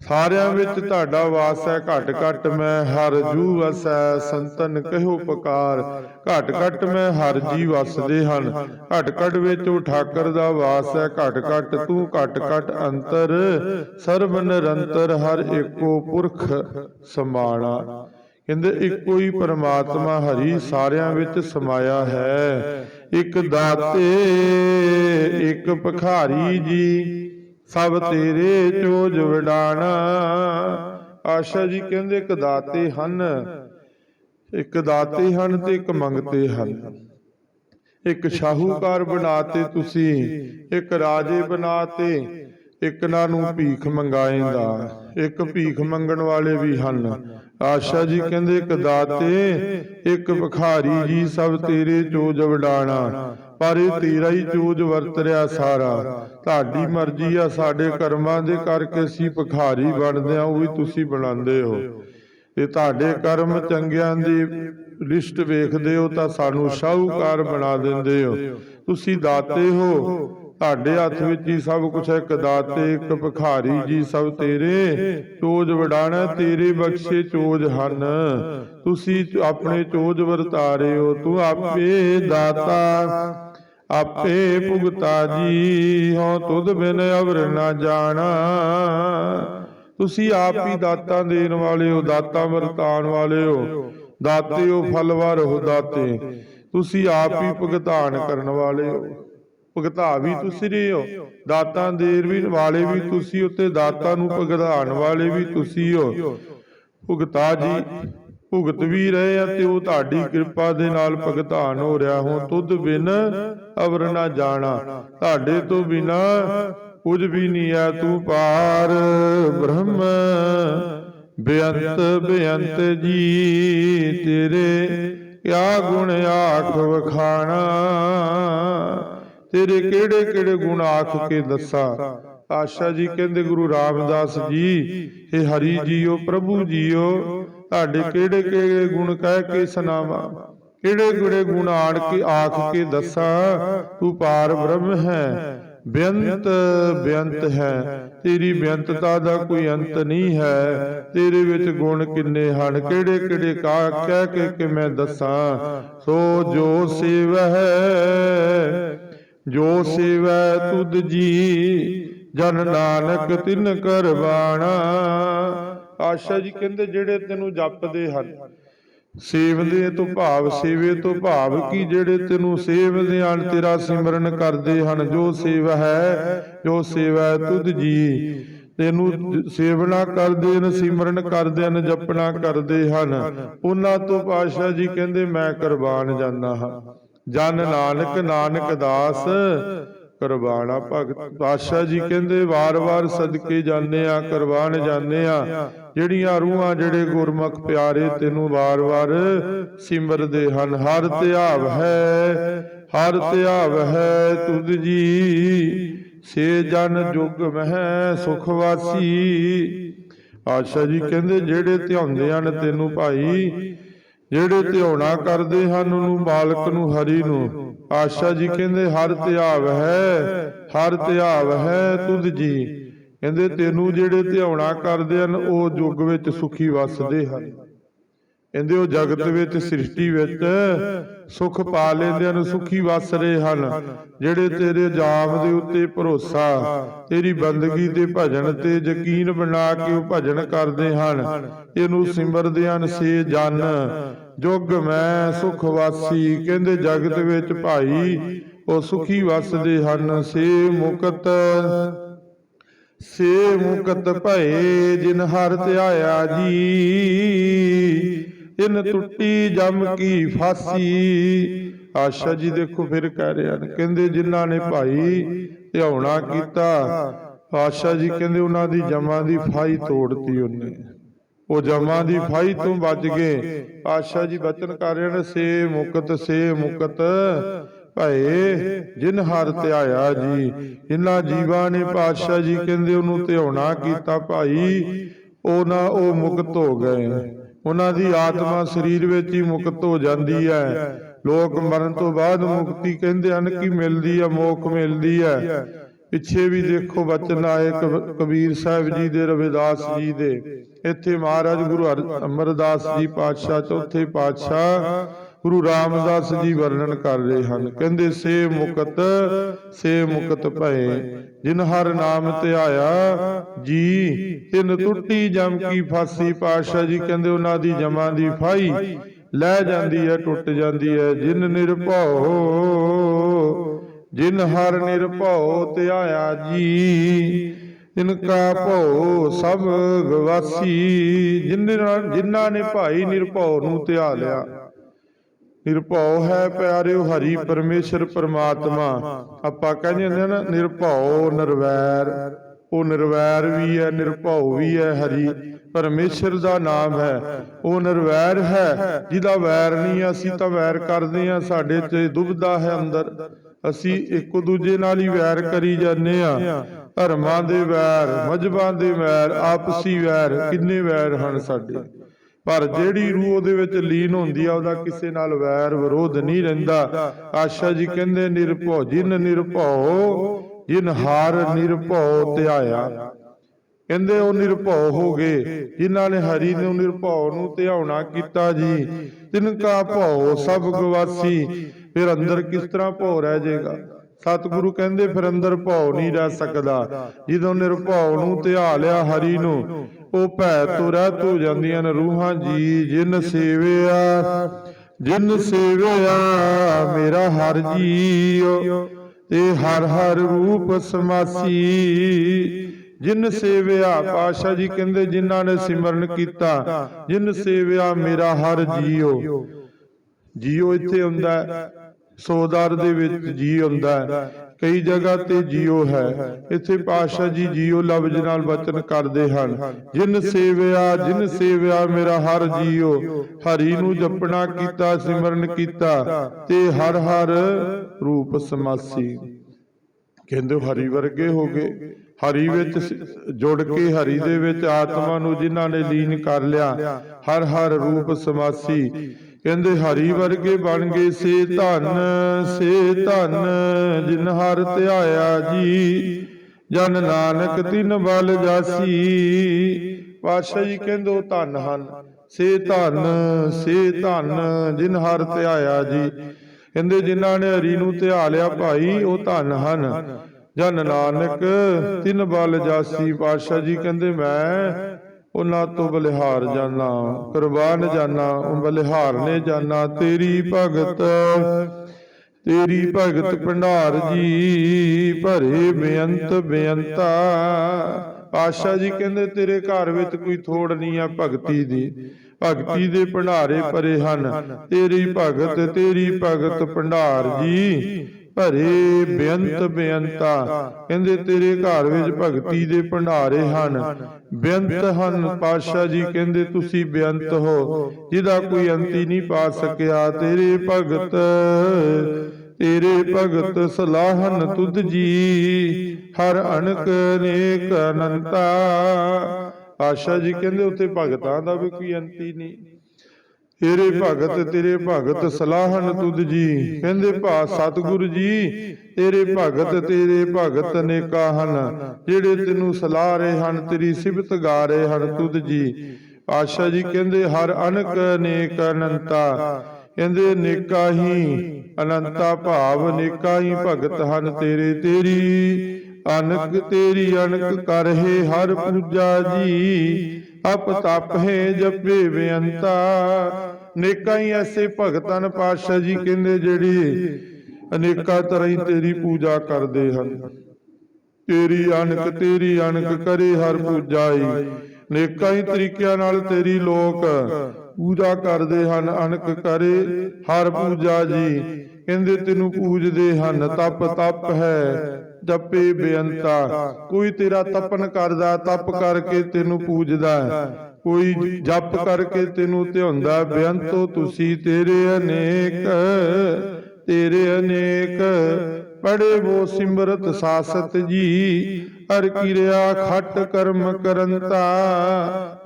ਸਾਰਿਆਂ ਵਿੱਚ ਤੁਹਾਡਾ ਵਾਸ ਹੈ ਘਟ ਘਟ ਮੈਂ ਹਰ ਜੂ ਵਸੈ ਸੰਤਨ ਕਹਿਓ ਪੁਕਾਰ ਘਟ ਘਟ ਮੈਂ ਹਰ ਜੀ ਵਸਦੇ ਹਨ ਘਟ ਘਟ ਵਿੱਚ ਠਾਕਰ ਦਾ ਵਾਸ ਹੈ ਘਟ ਘਟ ਤੂੰ ਘਟ ਘਟ ਅੰਤਰ ਸਰਬ ਨਿਰੰਤਰ ਹਰ ਏਕੋ ਪੁਰਖ ਸਮਾਣਾ ਕਹਿੰਦੇ ਇੱਕੋ ਹੀ ਪਰਮਾਤਮਾ ਹਰੀ ਸਾਰਿਆਂ ਵਿੱਚ ਸਮਾਇਆ ਹੈ ਇੱਕ ਦਾਤੇ ਇੱਕ ਭਖਾਰੀ ਜੀ ਸਭ ਤੇਰੇ ਚੋਜ ਵਡਾਣਾ ਆਸ਼ਾ ਜੀ ਕਹਿੰਦੇ ਇੱਕ ਦਾਤੇ ਹਨ। ਇੱਕ ਦਾਤੇ ਹਨ ਤੇ ਇੱਕ ਮੰਗਤੇ ਹਨ। ਇੱਕ ਸ਼ਾਹੂਕਾਰ ਬਣਾਤੇ ਤੁਸੀਂ ਇੱਕ ਰਾਜੇ ਬਣਾਤੇ ਇੱਕ ਨਾ ਨੂੰ ਭੀਖ ਮੰਗਾਏਂਦਾ ਇੱਕ ਭੀਖ ਮੰਗਣ ਵਾਲੇ ਵੀ ਹਨ। ਆਸ਼ਾ ਜੀ ਕਹਿੰਦੇ ਇੱਕ ਦਾਤੇ ਇੱਕ ਭਖਾਰੀ ਜੀ ਸਭ ਤੇਰੇ ਚੋਜ ਵਡਾਣਾ ਪਰ ਇਹ ਤੇਰਾ ਹੀ ਚੋਜ ਵਰਤ ਰਿਆ ਸਾਰਾ। ਤੁਹਾਡੀ ਮਰਜ਼ੀ ਆ, ਸਾਡੇ ਕਰਮਾਂ ਦੇ ਕਰਕੇ ਅਸੀਂ ਭਖਾਰੀ ਬਣਦੇ ਆ, ਉਹ ਵੀ ਤੁਸੀਂ ਬਣਾਉਂਦੇ ਹੋ। ਤੇ ਤੁਹਾਡੇ ਕਰਮ ਚੰਗਿਆਂ ਦੀ ਲਿਸਟ ਵੇਖਦੇ ਹੋ, ਤਾਂ ਸਾਨੂੰ ਸ਼ਾਹੂਕਾਰ ਬਣਾ ਦਿੰਦੇ ਹੋ। ਤੁਸੀਂ ਦਾਤੇ ਹੋ। ਤੁਹਾਡੇ ਹੱਥ ਵਿੱਚ ਹੀ ਸਭ ਕੁਝ ਹੈ, ਇੱਕ ਦਾਤੇ, ਇੱਕ ਭਖਾਰੀ ਜੀ, ਸਭ ਤੇਰੇ। ਚੋਜ ਵਡਾਣਾ, ਤੇਰੇ ਬਖਸ਼ੇ ਚੋਜ ਹਨ। ਤੁਸੀਂ ਆਪਣੇ ਚੋਜ ਵਰਤਾਰੇ ਹੋ, ਤੂੰ ਆਪੇ ਦਾਤਾ। ਆਪੇ ਭੁਗਤਾ ਜੀ ਹੋ ਤੁਧ ਬਿਨ ਅਵਰ ਨਾ ਜਾਣਾ। ਤੁਸੀਂ ਆਪ ਹੀ ਦਾਤਾਂ ਦੇਣ ਵਾਲੇ ਹੋ ਦਾਤਾਂ ਵਰਤਾਨ ਵਾਲੇ ਹੋ ਦਾਤੇ ਹੋ ਫਲਵਾਰ ਹੋ ਦਾਤੇ। ਤੁਸੀਂ ਆਪ ਹੀ ਭੁਗਤਾਨ ਕਰਨ ਵਾਲੇ ਹੋ ਭੁਗਤਾ ਵੀ ਤੁਸੀਂ ਰਹੇ ਹੋ, ਦਾਤਾਂ ਦੇਰ ਵੀ ਵਾਲੇ ਵੀ ਤੁਸੀਂ ਉੱਤੇ ਦਾਤਾਂ ਨੂੰ ਭੁਗਤਾਨ ਵਾਲੇ ਵੀ ਤੁਸੀਂ ਹੋ। ਭੁਗਤਾ ਜੀ ਭੁਗਤ ਵੀ ਰਹੇ ਆ ਤੇ ਉਹ ਤੁਹਾਡੀ ਕਿਰਪਾ ਦੇ ਨਾਲ ਭਗਤਾਨ ਹੋ ਰਿਹਾ ਹਾਂ ਤੁਧ ਬਿਨ ਅਵਰ ਨਾ ਜਾਣਾ। ਤੁਹਾਡੇ ਤੋਂ ਬਿਨਾ ਕੁਝ ਵੀ ਨਹੀਂ ਆ ਤੂੰ ਪਾਰ ਬ੍ਰਹਮ। ਬੇਅੰਤ ਬੇਅੰਤ ਜੀ ਤੇਰੇ ਕਿਆ ਗੁਣ ਆਖ ਵਖਾਣਾ? ਤੇਰੇ ਕਿਹੜੇ ਕਿਹੜੇ ਗੁਣ ਆਖ ਕੇ ਦੱਸਾਂ? ਆਸ਼ਾ ਜੀ ਕਹਿੰਦੇ ਗੁਰੂ ਰਾਮਦਾਸ ਜੀ ਇਹ ਹਰੀ ਜੀਓ ਪ੍ਰਭੂ ਜੀਓ। ਤੁਹਾਡੇ ਕਿਹੜੇ ਕਿਹੜੇ ਗੁਣ ਕਹਿ ਕੇ ਸੁਣਾਵਾਂ? ਕਿਹੜੇ ਕਿਹੜੇ ਗੁਣ ਆਣ ਕੇ ਆਖ ਕੇ ਦੱਸਾਂ? ਤੂੰ ਪਾਰ ਬ੍ਰਹਮ ਹੈ। ਬੇਅੰਤ ਬੇਅੰਤ ਹੈ। ਤੇਰੀ ਬੇਅੰਤਤਾ ਦਾ ਕੋਈ ਅੰਤ ਨਹੀਂ ਹੈ। ਤੇਰੇ ਵਿੱਚ ਗੁਣ ਕਿੰਨੇ ਹਨ? ਕਿਹੜੇ ਕਿਹੜੇ ਕਾ ਕਹਿ ਕੇ ਕਿ ਮੈਂ ਦੱਸਾਂ? ਸੋ ਜੋ ਸੇਵਹਿ ਜੋ ਸੇਵੈ ਤੁਧ ਜੀ ਜਨ ਨਾਨਕ ਤਿਨ ਕਰਵਾਣਾ। ਆਸ਼ਾ ਜੀ ਕਹਿੰਦੇ ਜਿਹੜੇ ਤੈਨੂੰ ਜਪਦੇ ਹਨ। ਸੇਵਦੇ ਤੋਂ ਭਾਵ, ਸੇਵੇ ਤੋਂ ਭਾਵ ਕੀ ਜਿਹੜੇ ਤੈਨੂੰ ਸੇਵਦੇ ਹਨ, ਤੇਰਾ ਸਿਮਰਨ ਕਰਦੇ ਹਨ। ਜੋ ਸੇਵਾ ਹੈ, ਜੋ ਸੇਵਾ ਹੈ ਤੁਧ ਜੀ। ਤੈਨੂੰ ਸੇਵਨਾ ਕਰਦੇ ਹਨ, ਸਿਮਰਨ ਕਰਦੇ ਹਨ ਜਪਣਾ ਕਰਦੇ ਹਨ। ਉਹਨਾਂ ਤੋਂ ਪਾਸ਼ਾ ਜੀ ਕਹਿੰਦੇ, ਮੈਂ ਕੁਰਬਾਨ ਜਾਂਦਾ ਹਾਂ। ਜਨ ਨਾਨਕ ਨਾਨਕ ਦਾਸ ਕਰਵਾਣਾ ਭਗਤ। ਪਾਤਸ਼ਾਹ ਜੀ ਕਹਿੰਦੇ, ਵਾਰ-ਵਾਰ ਸਦਕੇ ਜਾਂਦੇ ਆ ਕੁਰਬਾਨ ਜਾਂਦੇ ਆ ਜਿਹੜੀਆਂ ਰੂਹਾਂ ਜਿਹੜੇ ਗੁਰਮੁਖ ਪਿਆਰੇ ਤੈਨੂੰ ਵਾਰ-ਵਾਰ ਸਿਮਰਦੇ ਹਨ, ਹਰ ਧਿਆਵ ਹੈ, ਹਰ ਧਿਆਵ ਹੈ ਤੁਧ ਜੀ। ਸੇ ਜਨ ਜੁਗ ਮਹਿ ਸੁਖਵਾਸੀ ਆਸ਼ਾ ਜੀ ਕਹਿੰਦੇ, ਜਿਹੜੇ ਧਿਆਉਂਦੇ ਹਨ ਤੈਨੂੰ ਭਾਈ, ਜਿਹੜੇ ਧਿਆਉਣਾ ਕਰਦੇ ਹਨ ਉਹਨੂੰ ਮਾਲਕ ਨੂੰ ਹਰੀ ਨੂੰ ਆਸ਼ਾ ਜੀ ਕਹਿੰਦੇ, ਹਰ ਧਿਆਵ ਹੈ, ਹਰ ਧਿਆਵ ਹੈ ਤੁਧ ਜੀ। ਕਹਿੰਦੇ, ਤੈਨੂੰ ਜਿਹੜੇ ਧਿਆਉਣਾ ਕਰਦੇ ਹਨ, ਉਹ ਯੁੱਗ ਵਿੱਚ ਸੁਖੀ ਵਸਦੇ ਹਨ। ਕਹਿੰਦੇ ਉਹ ਜਗਤ ਵਿੱਚ ਸ੍ਰਿਸ਼ਟੀ ਵਿੱਚ ਸੁਖ ਪਾ ਲੈਂਦੇ ਹਨ ਸੁਖੀ ਵਸ ਰਹੇ ਹਨ ਜਿਹੜੇ ਤੇਰੇ ਜਾਮ ਦੇ ਉੱਤੇ ਭਰੋਸਾ ਤੇਰੀ ਬੰਦਗੀ ਤੇ ਭਜਨ ਤੇ ਯਕੀਨ ਬਣਾ ਕੇ ਉਹ ਭਜਨ ਕਰਦੇ ਹਨ। ਇਹਨੂੰ ਸਿਮਰਦੇ ਹਨ ਸੇ ਜਨ ਜੁਗ ਮੈਂ ਸੁਖ ਵਾਸੀ ਕਹਿੰਦੇ ਜਗਤ ਵਿੱਚ ਭਾਈ ਉਹ ਸੁਖੀ ਵਸਦੇ ਹਨ ਸੇ ਮੁਕਤ ਸੇ ਮੁਕਤ ਭਏ ਜਿਨ ਹਰ ਧਿਆਇਆ ਜੀ। ਇਨ ਟੁੱਟੀ ਜਮ ਕੀ ਫਾਸੀ। ਆਸ਼ਾ ਜੀ ਦੇਖੋ ਫਿਰ ਕਹਿ ਰਹੇ ਹਨ, ਕਹਿੰਦੇ ਜਿਨ੍ਹਾਂ ਨੇ ਭਾਈ ਧਿਆਉਣਾ ਕੀਤਾ, ਆਸ਼ਾ ਜੀ ਕਹਿੰਦੇ ਉਹਨਾਂ ਦੀ ਜਮਾਂ ਦੀ ਫਾਈ ਤੋੜਤੀ ਉਹਨੇ। ਉਹ ਜਮਾਂ ਦੀ ਫਾਈ ਤੋਂ ਬਚ ਗਏ। ਆਸ਼ਾ ਜੀ ਬਚਨ ਕਰ ਰਹੇ ਨੇ, ਸੇ ਮੁਕਤ ਸੇ ਮੁਕਤ। ਭਏ, ਜਿਨ ਹਰ ਧਿਆਇਆ ਜੀ। ਇਨ੍ਹਾਂ ਜੀਵਾਂ ਨੇ ਪਾਤਸ਼ਾਹ ਜੀ ਕਹਿੰਦੇ ਉਹਨੂੰ ਧਿਆਉਣਾ ਕੀਤਾ, ਭਾਈ, ਉਹ ਨਾ ਉਹ ਮੁਕਤ ਹੋ ਗਏ। ਉਹਨਾਂ ਦੀ ਆਤਮਾ ਸਰੀਰ ਵਿੱਚ ਹੀ ਮੁਕਤ ਹੋ ਜਾਂਦੀ ਹੈ। ਲੋਕ ਮਰਨ ਤੋਂ ਬਾਅਦ ਮੁਕਤੀ ਕਹਿੰਦੇ ਹਨ ਕਿ ਮਿਲਦੀ ਹੈ ਮੋਖ ਮਿਲਦੀ ਹੈ। ਪਿੱਛੇ ਵੀ ਦੇਖੋ ਬਚਨ ਆਏ ਕਬ- ਕਬੀਰ ਸਾਹਿਬ ਜੀ ਦੇ ਰਵਿਦਾਸ ਜੀ ਦੇ। ਇੱਥੇ ਮਹਾਰਾਜ ਗੁਰੂ ਅਮਰਦਾਸ ਜੀ ਪਾਤਸ਼ਾਹ ਚੌਥੇ ਪਾਤਸ਼ਾਹ ਗੁਰੂ ਰਾਮਦਾਸ ਜੀ ਵਰਣਨ ਕਰ ਰਹੇ ਹਨ। ਕਹਿੰਦੇ, ਸੇ ਮੁਕਤ ਸੇ ਮੁਕਤ ਭਏ, ਜਿਨ ਹਰ ਨਾਮ ਤੇ ਆਇਆ, ਜੀ, ਤਿਨ ਟੁੱਟੀ ਜਮ ਕੀ ਫਾਸੀ ਪਾਤਸ਼ਾਹ ਜੀ। ਕਹਿੰਦੇ, ਉਹਨਾਂ ਦੀ ਜਮਾਂ ਦੀ ਫਾਈ ਲੈ ਜਾਂਦੀ ਹੈ, ਟੁੱਟ ਜਾਂਦੀ ਹੈ। ਜਿਨ ਨਿਰਭਉ, ਜਿਨ ਹਰ ਨਿਰਭਉ ਆਇਆ, ਜੀ, ਇਨਕਾ ਭਉ ਸਭ ਗਵਾਸੀ। ਜਿਨ੍ਹਾਂ ਜਿਨ੍ਹਾਂ ਨੇ ਭਾਈ ਨਿਰਭਉ ਨੂੰ ਧਿਆ ਲਿਆ ਨਿਰਭਉ ਹੈ ਪਿਆਰਿਓ ਹਰੀ ਪਰਮੇਸ਼ਰ ਪਰਮਾਤਮਾ। ਆਪਾਂ ਕਹਿੰਦੇ ਹੁੰਦੇ ਨਾ, ਨਿਰਭਉ ਨਿਰਵੈਰ। ਉਹ ਨਿਰਵੈਰ ਵੀ ਹੈ, ਨਿਰਭਉ ਵੀ ਹੈ ਹਰੀ। ਪਰਮੇਸ਼ਰ ਦਾ ਨਾਮ ਹੈ। ਉਹ ਨਿਰਵੈਰ ਹੈ। ਜਿਹਦਾ ਵੈਰ ਨਹੀਂ ਅਸੀਂ ਤਾਂ ਵੈਰ ਕਰਦੇ ਆ ਸਾਡੇ ਤੇ ਦੁਬਦਾ ਹੈ ਅੰਦਰ। ਅਸੀਂ ਇੱਕ ਦੂਜੇ ਨਾਲ ਹੀ ਵੈਰ ਕਰੀ ਜਾਂਦੇ ਆ ਧਰਮਾਂ ਦੇ ਵੈਰ, ਮਜਬਾਂ ਦੇ ਵੈਰ, ਆਪਸੀ ਵੈਰ, ਕਿੰਨੇ ਵੈਰ ਹਨ ਸਾਡੇ? ਪਰ ਜਿਹੜੀ ਰੂਹ ਉਹਦੇ ਵਿੱਚ ਲੀਨ ਹੁੰਦੀ ਆ ਉਹਦਾ ਕਿਸੇ ਨਾਲ ਵੈਰ ਵਿਰੋਧ ਨਹੀਂ ਰਹਿੰਦਾ। ਆਸ਼ਾ ਜੀ ਕਹਿੰਦੇ ਨਿਰਭਉ ਜਿਨ ਨਿਰਭਉ ਜਿਨ ਹਾਰ ਨਿਰਭਉ ਧਿਆਇਆ ਕਹਿੰਦੇ ਉਹ ਨਿਰਭਉ ਹੋ ਗਏ। ਜਿਨ੍ਹਾਂ ਨੇ ਹਰੀ ਨੂੰ ਨਿਰਭਉ ਨੂੰ ਧਿਆਉਣਾ ਕੀਤਾ ਜੀ। ਤਿਨਕਾ ਭਉ ਸਭ ਗਵਾਸੀ। ਫਿਰ ਅੰਦਰ ਕਿਸ ਤਰ੍ਹਾਂ ਭਉ ਰਹਿ ਜਾਏਗਾ? ਸਤਿਗੁਰੂ ਕਹਿੰਦੇ, ਫਿਰ ਅੰਦਰ ਭਉ ਨਹੀਂ ਰਹਿ ਸਕਦਾ। ਜਦੋਂ ਨਿਰਭਉ ਨੂੰ ਧਿਆ ਲਿਆ ਹਰੀ ਨੂੰ, ਉਹ ਭੈ ਤੋਂ ਰਹਿਤ ਹੋ ਜਾਂਦੀਆਂ ਨੇ ਰੂਹਾਂ ਜੀ। ਜਿਨ ਸੇਵਿਆ ਜਿਨ ਸੇਵਿਆ, ਮੇਰਾ ਹਰ ਜੀਉ, ਤੇ ਹਰ ਹਰ ਰੂਪ ਸਮਾਸੀ। ਜਿਨ ਸੇਵਿਆ ਪਾਸ਼ਾ ਜੀ ਕਹਿੰਦੇ, ਜਿਨ੍ਹਾਂ ਨੇ ਸਿਮਰਨ ਕੀਤਾ, ਜਿਨ ਸੇਵਿਆ, ਮੇਰਾ ਹਰ ਜੀਓ ਜੀਓ ਇੱਥੇ ਹੁੰਦਾ ਸੋਦਾਰ ਦੇ ਵਿੱਚ ਜੀ ਹੁੰਦਾ ਹੈ। ਕਈ ਜਗ੍ਹਾ ਤੇ ਜੀਉ ਹੈ। ਇੱਥੇ ਪਾਸ਼ਾ ਜੀ ਜੀਉ ਲਫ਼ਜ਼ ਨਾਲ ਬਚਨ ਕਰਦੇ ਹਨ। ਜਿਨ ਸੇਵਿਆ ਜਿਨ ਸੇਵਿਆ ਮੇਰਾ ਹਰ ਜੀਉ ਹਰੀ ਨੂੰ ਜਪਣਾ ਕੀਤਾ ਸਿਮਰਨ ਕੀਤਾ ਤੇ ਹਰ ਹਰ ਰੂਪ ਸਮਾਸੀ। ਕਹਿੰਦੇ ਹਰੀ ਵਰਗੇ ਹੋ ਗਏ। ਹਰੀ ਵਿੱਚ ਜੁੜ ਕੇ ਹਰੀ ਦੇ ਵਿੱਚ ਆਤਮਾ ਨੂੰ ਜਿਨ੍ਹਾਂ ਨੇ ਲੀਨ ਕਰ ਲਿਆ ਹਰ ਹਰ ਰੂਪ ਸਮਾਸੀ। ਕਹਿੰਦੇ ਹਰੀ ਵਰਗੇ ਬਣ ਗਏ ਸੇ ਧਨ ਸੇ ਧਨ, ਜਿਨ ਹਰ ਧਿਆਇਆ ਜੀ, ਜਨ ਨਾਨਕ ਤਿਨ ਬਲ ਜਾਸੀ। ਪਾਤਸ਼ਾਹ ਜੀ ਕਹਿੰਦੇ ਉਹ ਧਨ ਹਨ, ਸੇ ਧਨ ਸੇ ਧਨ, ਜਿਨ ਹਰ ਧਿਆਇਆ ਜੀ। ਕਹਿੰਦੇ ਜਿਨ੍ਹਾਂ ਨੇ ਹਰੀ ਨੂੰ ਧਿਆ ਲਿਆ ਭਾਈ, ਉਹ ਧਨ ਹਨ। ਜਨ ਨਾਨਕ ਤਿਨ ਬਲ ਜਾਸੀ। ਪਾਤਸ਼ਾਹ ਜੀ ਕਹਿੰਦੇ ਮੈਂ ਉਹਨਾਂ ਤੋਂ ਬਲਿਹਾਰ ਜਾਣਾ ਕੁਰਬਾਨ ਜਾਣਾ ਬਲਿਹਾਰ ਨੇ ਜਾਣਾ ਤੇਰੀ ਭਗਤ ਤੇਰੀ ਭਗਤ ਭੰਡਾਰ ਜੀ ਭਰੇ ਬੇਅੰਤ ਬੇਅੰਤਾ। ਪਾਸ਼ਾ ਜੀ ਕਹਿੰਦੇ, ਤੇਰੇ ਘਰ ਵਿੱਚ ਕੋਈ ਥੋੜ ਨਹੀਂ ਆ ਭਗਤੀ ਦੀ। ਭਗਤੀ ਦੇ ਭੰਡਾਰੇ ਭਰੇ ਹਨ। ਤੇਰੀ ਭਗਤ ਤੇਰੀ ਭਗਤ ਭੰਡਾਰ ਜੀ ਭਰੇ ਬੇਅੰਤ ਬੇਅੰਤਾ। ਕਹਿੰਦੇ ਤੇਰੇ ਘਰ ਵਿੱਚ ਭਗਤੀ ਦੇ ਭੰਡਾਰੇ ਹਨ। ਬੇਅੰਤ ਹਨ ਪਾਤਸ਼ਾਹ ਜੀ, ਕਹਿੰਦੇ ਤੁਸੀਂ ਬੇਅੰਤ ਹੋ। ਜਿਹਦਾ ਕੋਈ ਅੰਤੀ ਨਹੀਂ ਪਾ ਸਕਿਆ, ਤੇਰੇ ਭਗਤ ਤੇਰੇ ਭਗਤ ਸਲਾਹਨ ਤੁਧ ਜੀ। ਹਰ ਅਣਕ ਨੇਕ ਅਨੰਤਾ। ਪਾਤਸ਼ਾਹ ਜੀ ਕਹਿੰਦੇ ਉੱਥੇ ਭਗਤਾਂ ਦਾ ਵੀ ਕੋਈ ਅੰਤੀ ਨਹੀਂ। ਤੇਰੇ ਭਗਤ ਤੇਰੇ ਭਗਤ ਸਲਾਹਨ ਤੁਧ ਜੀ। ਕਹਿੰਦੇ ਭਾ ਸਤਿਗੁਰੂ ਜੀ ਤੇਰੇ ਭਗਤ ਤੇਰੇ ਭਗਤ ਨੇਕਾ ਹਨ। ਜਿਹੜੇ ਤੈਨੂੰ ਸਲਾਹ ਰਹੇ ਹਨ ਤੇਰੀ ਸਿਫਤ ਗਾ ਰਹੇ ਹਨ ਤੁਧ ਜੀ। ਆਸ਼ਾ ਜੀ ਕਹਿੰਦੇ ਹਰ ਅਨਕ ਨੇਕ ਅਨੰਤਾ। ਕਹਿੰਦੇ ਨੇਕਾ ਹੀ ਅਨੰਤਾ ਭਾਵ ਨੇਕਾ ਹੀ ਭਗਤ ਹਨ ਤੇਰੇ ਤੇਰੀ ਅਨਕ ਤੇਰੀ ਅਨਕ ਕਰਹਿ ਹਰ ਪੂਜਾ ਜੀ। ਅਪ ਤਪ ਹੈ ਜਪੇ ਬੇਅੰਤਾ ਨੇਕਾਂ ਹੀ ਐਸੇ ਭਗਤਾਂ ਪਾਤਸ਼ਾਹ ਜੀ ਕਹਿੰਦੇ ਜਿਹੜੀ ਅਨੇਕਾਂ ਤਰ੍ਹਾਂ ਹੀ ਤੇਰੀ ਪੂਜਾ ਕਰਦੇ ਹਨ। ਤੇਰੀ ਅਣਖ ਤੇਰੀ ਅਣਖ ਕਰੇ ਹਰ ਪੂਜਾਈ। ਨੇਕਾਂ ਹੀ ਤਰੀਕਿਆਂ ਨਾਲ ਤੇਰੀ ਲੋਕ ਪੂਜਾ ਕਰਦੇ ਹਨ, ਅਣਖ ਕਰੇ ਹਰ ਪੂਜਾ ਜੀ। ਕਹਿੰਦੇ ਤੈਨੂੰ ਪੂਜਦੇ ਹਨ, ਤਪ ਤਪ ਹੈ। ਜਪੇ ਬੇਅੰਤਾ। ਕੋਈ ਤੇਰਾ ਤਪਨ ਕਰਦਾ ਤਪ ਕਰਕੇ ਤੈਨੂੰ ਪੂਜਦਾ ਹੈ। ਕੋਈ ਜਪ ਕਰਕੇ ਤੈਨੂੰ ਧਿਆਉਂਦਾ ਬੇਅੰਤੋ ਤੁਸੀਂ ਤੇਰੇ ਅਨੇਕ ਤੇਰੇ ਅਨੇਕ। ਪੜੇ ਵੋ ਸਿਮਰਤ ਸਾਸਤ ਜੀ ਹਰ ਕਿਰਿਆ ਖੱਟ ਕਰਮ ਕਰੰਤਾ।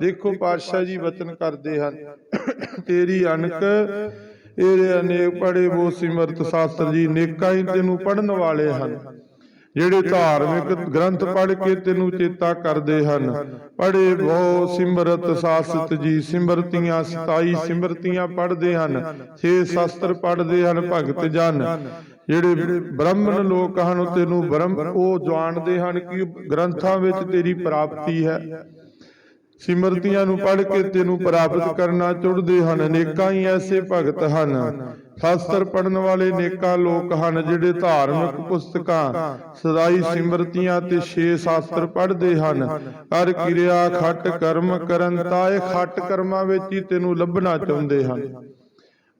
ਦੇਖੋ ਪਾਤਸ਼ਾਹ ਜੀ ਵਚਨ ਕਰਦੇ ਹਨ। ਤੇਰੀ ਅਨਕ ਤੇਰੇ ਅਨੇਕ ਪੜੇ ਵੋ ਸਿਮਰਤ ਸਾਸਤਰ ਜੀ ਨੇਕਾਂ ਹੀ ਤੈਨੂੰ ਪੜਨ ਵਾਲੇ ਹਨ। ਜਿਹੜੇ ਧਾਰਮਿਕ ਗ੍ਰੰਥ ਪੜ੍ਹ ਕੇ ਤੈਨੂੰ ਚੇਤਾ ਕਰਦੇ ਹਨ। ਪੜੇ ਬਹੁ ਸਿਮਰਤ ਸਾਸਤ ਜੀ ਸਿਮਰਤੀਆਂ 27 ਸਿਮਰਤੀਆਂ ਪੜ੍ਹਦੇ ਹਨ। ਛੇ ਸ਼ਾਸਤਰ ਪੜ੍ਹਦੇ ਹਨ ਭਗਤ ਜਨ। ਜਿਹੜੇ ਬ੍ਰਾਹਮਣ ਲੋਕ ਹਨ ਉਹ ਤੈਨੂੰ ਬ੍ਰਹਮ ਉਹ ਜਾਣਦੇ ਹਨ ਕਿ ਗ੍ਰੰਥਾਂ ਵਿੱਚ ਤੇਰੀ ਪ੍ਰਾਪਤੀ ਹੈ। ਸਿਮਰਤੀਆਂ ਨੂੰ ਪੜ੍ਹ ਕੇ ਤੈਨੂੰ ਪ੍ਰਾਪਤ ਕਰਨਾ ਚਾਹੁੰਦੇ ਹਨ। ਅਨੇਕਾਂ ਹੀ ਐਸੇ ਭਗਤ ਹਨ। ਸ਼ਾਸਤਰ ਪੜਨ ਵਾਲੇ ਨੇਕਾਂ ਲੋਕ ਹਨ ਜਿਹੜੇ ਧਾਰਮਿਕ ਪੁਸਤਕਾਂ, ਸਦਾਈ ਸਿਮਰਤੀਆਂ ਤੇ ਛੇ ਸ਼ਾਸਤਰ ਪੜ੍ਹਦੇ ਹਨ। ਹਰ ਕਿਰਿਆ ਖੱਟ ਕਰਮ ਕਰਨ ਤਾਂ ਇਹ ਖੱਟ ਕਰਮਾਂ ਵਿੱਚ ਹੀ ਤੈਨੂੰ ਲੱਭਣਾ ਚਾਹੁੰਦੇ ਹਨ।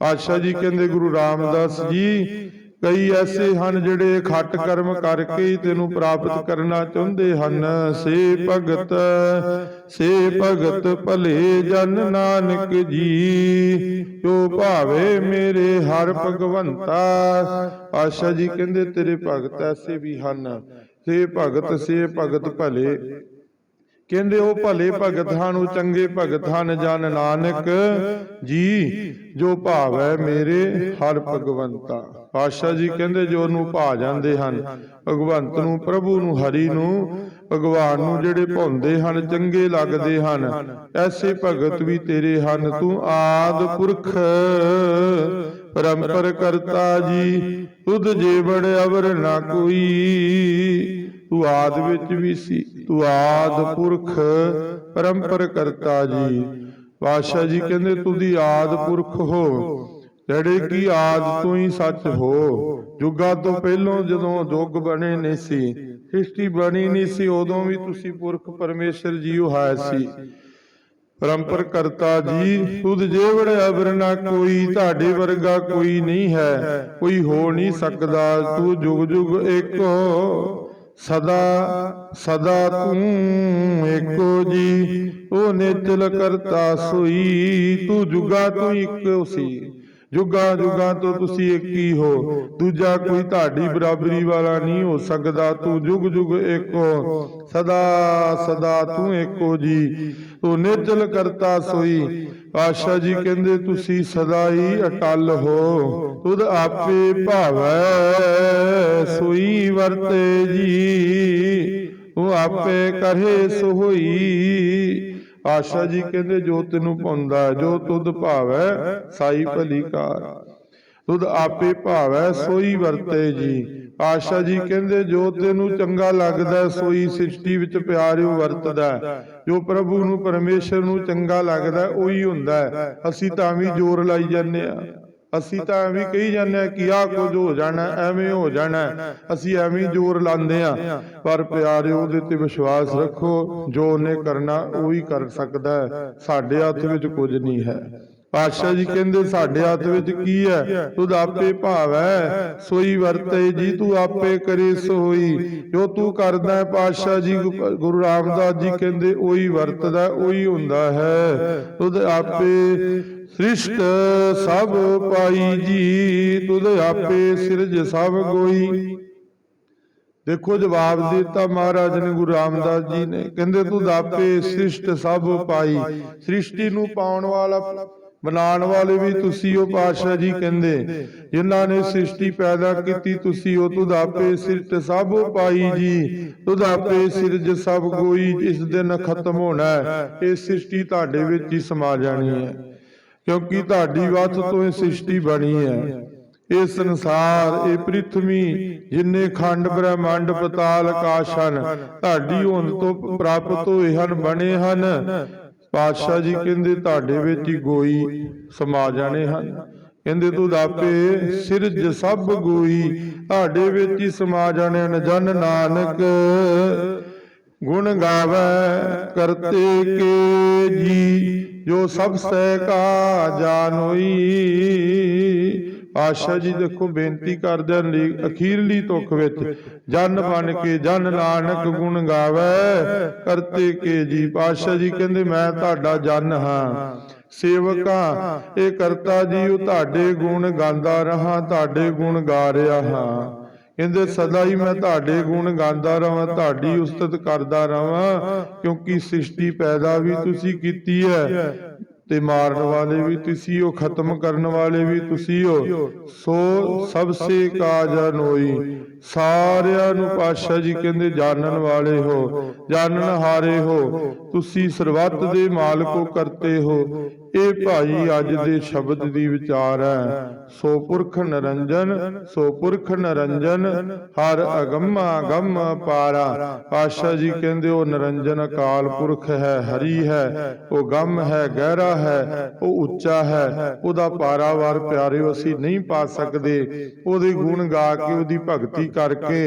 ਆਸ਼ਾ ਜੀ ਕਹਿੰਦੇ, ਗੁਰੂ ਰਾਮਦਾਸ ਜੀ ਕਈ ਐਸੇ ਹਨ ਜਿਹੜੇ ਖੱਟ ਕਰਮ ਕਰਕੇ ਹੀ ਤੈਨੂੰ ਪ੍ਰਾਪਤ ਕਰਨਾ ਚਾਹੁੰਦੇ ਹਨ। ਸੇ ਭਗਤ ਸੇ ਭਗਤ ਭਲੇ ਜਨ ਨਾਨਕ ਜੀ, ਜੋ ਭਾਵੇ ਮੇਰੇ ਹਰ ਭਗਵੰਤਾ। ਆਸ਼ਾ ਜੀ ਕਹਿੰਦੇ, ਤੇਰੇ ਭਗਤ ਐਸੇ ਵੀ ਹਨ। ਸੇ ਭਗਤ ਸੇ ਭਗਤ ਭਲੇ। ਕਹਿੰਦੇ, ਉਹ ਭਲੇ ਭਗਤ ਹਨ, ਉਹ ਚੰਗੇ ਭਗਤ ਹਨ, ਜਨ ਨਾਨਕ ਜੀ, ਜੋ ਭਾਵ ਹੈ ਮੇਰੇ ਹਰ ਭਗਵੰਤਾ। ਪਾਤਸ਼ਾਹ ਜੀ ਕਹਿੰਦੇ ਜੋ ਨੂੰ ਭਾ ਜਾਂਦੇ ਹਨ, ਭਗਵੰਤ ਨੂੰ, ਪ੍ਰਭੂ ਨੂੰ, ਹਰੀ ਨੂੰ, ਭਗਵਾਨ ਨੂੰ ਜਿਹੜੇ ਭਾਉਂਦੇ ਹਨ, ਚੰਗੇ ਲੱਗਦੇ ਹਨ, ਐਸੇ ਭਗਤ ਵੀ ਤੇਰੇ ਹਨ, ਤੂੰ ਆਦ ਪੁਰਖ। ਪਰੰਪਰ ਕਰਤਾ ਜੀ, ਤੁਧ ਜੇ ਅਵਰ ਨਾ ਕੋਈ। ਤੂੰ ਆਦ ਵਿੱਚ ਵੀ ਸੀ, ਤੂੰ ਆਦ ਪੁਰਖ, ਪਰੰਪਰ ਕਰਤਾ ਜੀ। ਪਾਤਸ਼ਾਹ ਜੀ ਕਹਿੰਦੇ ਤੂੰ ਦੀ ਆਦ ਪੁਰਖ ਹੋ। ਜਿਹੜੇ ਕੀ ਆਦ ਤੋਂ ਹੀ ਸੱਚ ਹੋ। ਜੁਗਾਂ ਤੋਂ ਪਹਿਲੋਂ ਜਦੋਂ ਜੁਗ ਬਣੇ ਨਹੀਂ ਸੀ ਸ੍ਰਿਸ਼ਟੀ ਬਣੀ ਨਹੀਂ ਸੀ ਉਦੋਂ ਵੀ ਤੁਸੀਂ ਪੁਰਖ ਪਰਮੇਸ਼ਰ ਜੀਉ ਹੈ ਸੀ। ਪਰੰਪਰ ਕਰਤਾ ਜੀ ਤੁਧ ਜੇਵੜ ਅਬਰ ਨਾ ਕੋਈ ਤੁਹਾਡੇ ਵਰਗਾ ਕੋਈ ਨਹੀਂ ਹੈ। ਕੋਈ ਹੋ ਨਹੀਂ ਸਕਦਾ ਤੂੰ ਜੁਗ ਜੁਗ ਏਕੋ ਸਦਾ ਸਦਾ ਤੂੰ ਏਕੋ ਜੀ। ਉਹ ਨਿਚਲ ਕਰਤਾ ਸੋਈ ਤੂੰ ਜੁਗਾ ਤੂੰ ਇੱਕੋ ਸੀ। ਜੁਗਾ ਜੁਗਾ ਤੋਂ ਤੁਸੀਂ ਇੱਕ ਹੀ ਹੋ ਦੂਜਾ ਕੋਈ ਤੁਹਾਡੀ ਬਰਾਬਰੀ ਵਾਲਾ ਨਹੀਂ ਹੋ ਸਕਦਾ। ਤੂੰ ਜੁਗ ਜੁਗ ਏਕੋ ਸਦਾ ਸਦਾ ਤੂੰ ਏਕੋ ਜੀ। ਤੂੰ ਨਿਰਜਲ ਕਰਤਾ ਸੋਈ। ਆਸ਼ਾ ਜੀ ਕਹਿੰਦੇ ਤੁਸੀਂ ਸਦਾ ਹੀ ਅਟਲ ਹੋ। ਤੁਧ ਆਪੇ ਭਾਵੈ ਸੋਈ ਵਰਤੇ ਜੀ। ਉਹ ਆਪੇ ਕਰੇ ਸੋ ਹੋਈ ਆਸ਼ਾ ਜੀ ਕਹਿੰਦੇ, ਜੋ ਤੈਨੂੰ ਪਾਉਂਦਾ ਜੋ ਤੁਧ ਭਾਵੈ, ਸਾਈ ਭਲੀ ਕਾਰ। ਤੁਧ ਆਪੇ ਭਾਵੈ, ਸੋਈ ਵਰਤੇ ਜੀ। ਆਸ਼ਾ ਜੀ ਕਹਿੰਦੇ, ਜੋ ਤੈਨੂੰ ਚੰਗਾ ਲੱਗਦਾ ਸੋਈ ਸ੍ਰਿਸ਼ਟੀ ਵਿੱਚ ਪਿਆਰਿਓ ਵਰਤਦਾ ਜੋ ਪ੍ਰਭੂ ਨੂੰ, ਪਰਮੇਸ਼ਰ ਨੂੰ ਚੰਗਾ ਲੱਗਦਾ ਉਹੀ ਹੁੰਦਾ ਅਸੀਂ ਤਾਂ ਵੀ ਜ਼ੋਰ ਲਾਈ ਜਾਂਦੇ ਆ ਅਸੀਂ ਤਾਂ ਐਵੇਂ ਕਹੀ ਜਾਂਦੇ ਆ ਕਿ ਆਹ ਕੁਝ ਹੋ ਜਾਣਾ, ਐਵੇਂ ਹੋ ਜਾਣਾ, ਅਸੀਂ ਐਵੇਂ ਜ਼ੋਰ ਲਾਉਂਦੇ ਆ ਪਰ ਪਿਆਰਿਓ ਉਹਦੇ ਤੇ ਵਿਸ਼ਵਾਸ ਰੱਖੋ, ਜੋ ਉਹਨੇ ਕਰਨਾ, ਉਹੀ ਕਰ ਸਕਦਾ ਸਾਡੇ ਹੱਥ ਵਿੱਚ ਕੁਝ ਨਹੀਂ ਹੈ। ਪਾਤਸ਼ਾਹ ਜੀ ਕਹਿੰਦੇ, ਸਾਡੇ ਹੱਥ ਵਿੱਚ ਕੀ ਹੈ? ਤੁਧ ਆਪੇ ਭਾਵ ਹੈ। ਸੋਈ ਵਰਤੇ ਜੀ, ਤੂੰ ਆਪੇ ਕਰੇ ਸੋਈ। ਜੋ ਤੂੰ ਕਰਦਾ ਹੈ, ਪਾਤਸ਼ਾਹ ਜੀ ਗੁਰੂ ਰਾਮਦਾਸ ਜੀ ਕਹਿੰਦੇ, ਉਹੀ ਵਰਤਦਾ, ਉਹੀ ਹੁੰਦਾ ਹੈ। ਤੁਧ ਆਪੇ ਸ੍ਰਿਸ਼ਟ ਸਭ ਪਾਈ ਜੀ, ਤੁਧ ਆਪੇ ਸਿਰਜ ਸਭ ਗੋਈ। ਦੇਖੋ ਜਵਾਬ ਦਿੱਤਾ ਮਹਾਰਾਜ ਨੇ ਗੁਰੂ ਰਾਮਦਾਸ ਜੀ ਨੇ। ਕਹਿੰਦੇ ਤੂੰ ਦਾਪੇ ਸ੍ਰਿਸ਼ਟ ਸਭ ਪਾਈ। ਸ੍ਰਿਸ਼ਟੀ ਨੂੰ ਪਾਉਣ ਵਾਲਾ ਬਣਾਉਣ ਵਾਲੇ ਵੀ ਤੁਸੀਂ ਉਹ ਪਾਤਸ਼ਾਹ ਜੀ ਕਹਿੰਦੇ। ਜਿਨ੍ਹਾਂ ਨੇ ਸ੍ਰਿਸ਼ਟੀ ਪੈਦਾ ਕੀਤੀ ਤੁਸੀਂ ਉਹ ਤੂੰ ਦਾਪੇ ਸ੍ਰਿਸ਼ਟ ਸਭ ਪਾਈ ਜੀ। ਤੂੰ ਦਾਪੇ ਸਿਰਜ ਸਭ ਕੋਈ ਇਸ ਦਿਨ ਖਤਮ ਹੋਣਾ ਹੈ। ਇਹ ਸ੍ਰਿਸ਼ਟੀ ਤੁਹਾਡੇ ਵਿੱਚ ਹੀ ਸਮਾ ਜਾਣੀ ਹੈ। ਕਿਉਂਕਿ ਤੁਹਾਡੀ ਵੱਤ ਤੋਂ ਇਹ ਸ੍ਰਿਸ਼ਟੀ ਬਣੀ ਹੈ। ਇਹ ਸੰਸਾਰ ਇਹ ਪ੍ਰਿਥਵੀ ਜਿੰਨੇ ਖੰਡ ਬ੍ਰਹਮੰਡ ਪਤਾਲ ਆਕਾਸ਼ ਹਨ ਤੁਹਾਡੀ ਹੋਂਦ ਤੋਂ ਪ੍ਰਾਪਤ ਹੋਏ ਹਨ ਬਣੇ ਹਨ। ਪਾਤਸ਼ਾਹ ਜੀ ਕਹਿੰਦੇ ਤੁਹਾਡੇ ਵਿੱਚ ਹੀ ਗੋਈ ਸਮਾ ਜਾਣੇ ਹਨ। ਕਹਿੰਦੇ ਤੂੰ ਦਾਪੇ ਸਿਰਜ ਸਭ ਗੋਈ ਤੁਹਾਡੇ ਵਿੱਚ ਹੀ ਸਮਾ ਜਾਣੇ ਹਨ। ਜਨ ਨਾਨਕ ਗੁਣ ਗਾਵੇ ਕਰਤੇ ਕੇ ਜੀ। ਜੋ ਸਭ ਸਹਿ ਕਾ ਜਾਣੋਈ ਆਸ਼ਾ ਜੀ ਦੇਖੋ ਬੇਨਤੀ ਕਰਦਿਆਂ ਲਈ ਅਖੀਰਲੀ ਤੁਖ ਵਿੱਚ ਜਨ ਬਣ ਕੇ ਜਨ ਨਾਨਕ ਗੁਣ ਗਾਵੇ। ਕਰਤੇ ਕੇ ਜੀ ਪਾਸ਼ਾ ਜੀ ਕਹਿੰਦੇ ਮੈਂ ਤੁਹਾਡਾ ਜਨ ਹਾਂ। ਸੇਵਕ ਹਾਂ ਇਹ ਕਰਤਾ ਜੀ ਉਹ ਤੁਹਾਡੇ ਗੁਣ ਗਾਉਂਦਾ ਰਹਾ ਤੁਹਾਡੇ ਗੁਣ ਗਾ ਰਿਹਾ ਹਾਂ। ਕਹਿੰਦੇ ਸਦਾ ਹੀ ਮੈਂ ਤੁਹਾਡੇ ਗੁਣ ਗਾਉਂਦਾ ਰਵਾਂ ਤੁਹਾਡੀ ਉਸਤਤ ਕਰਦਾ ਰਵਾਂ ਕਿਉਂਕਿ ਸ੍ਰਿਸ਼ਟੀ ਪੈਦਾ ਵੀ ਤੁਸੀਂ ਕੀਤੀ ਹੈ। ਤੇ ਮਾਰਨ ਵਾਲੇ ਵੀ ਤੁਸੀਂ ਹੋ, ਖਤਮ ਕਰਨ ਵਾਲੇ ਵੀ ਤੁਸੀਂ ਹੋ, ਸੋ ਸਭ ਸੇ ਕਾਜਨ ਹੋਈ। ਸਾਰਿਆਂ ਨੂੰ ਪਾਤਸ਼ਾਹ ਜੀ ਕਹਿੰਦੇ, ਜਾਣਨ ਵਾਲੇ ਹੋ, ਜਾਣਨ ਹਾਰੇ ਹੋ, ਤੁਸੀਂ ਸਰਬੱਤ ਦੇ ਮਾਲਕੋ ਕਰਤੇ ਹੋ। ਇਹ ਭਾਈ ਅੱਜ ਦੇ ਸ਼ਬਦ ਦੀ ਵਿਚਾਰ ਹੈ। ਸੋ ਪੁਰਖ ਨਰੰਜਨ ਸੋ ਪੁਰਖ ਨਰੰਜਨ ਹਰ ਅਗੰਮਾ ਗੰਮ ਪਾਰਾ। ਪਾਸ਼ਾ ਜੀ ਕਹਿੰਦੇ ਉਹ ਨਰੰਜਨ ਅਕਾਲ ਪੁਰਖ ਹੈ ਹਰੀ ਹੈ। ਉਹ ਗੰਮ ਹੈ ਗਹਿਰਾ ਹੈ। ਉਹ ਉੱਚਾ ਹੈ। ਉਹਦਾ ਪਾਰਾਵਾਰ ਪਿਆਰਿਓ ਅਸੀਂ ਨਹੀਂ ਪਾ ਸਕਦੇ। ਉਹਦੇ ਗੁਣ ਗਾ ਕੇ ਉਹਦੀ ਭਗਤੀ ਕਰਕੇ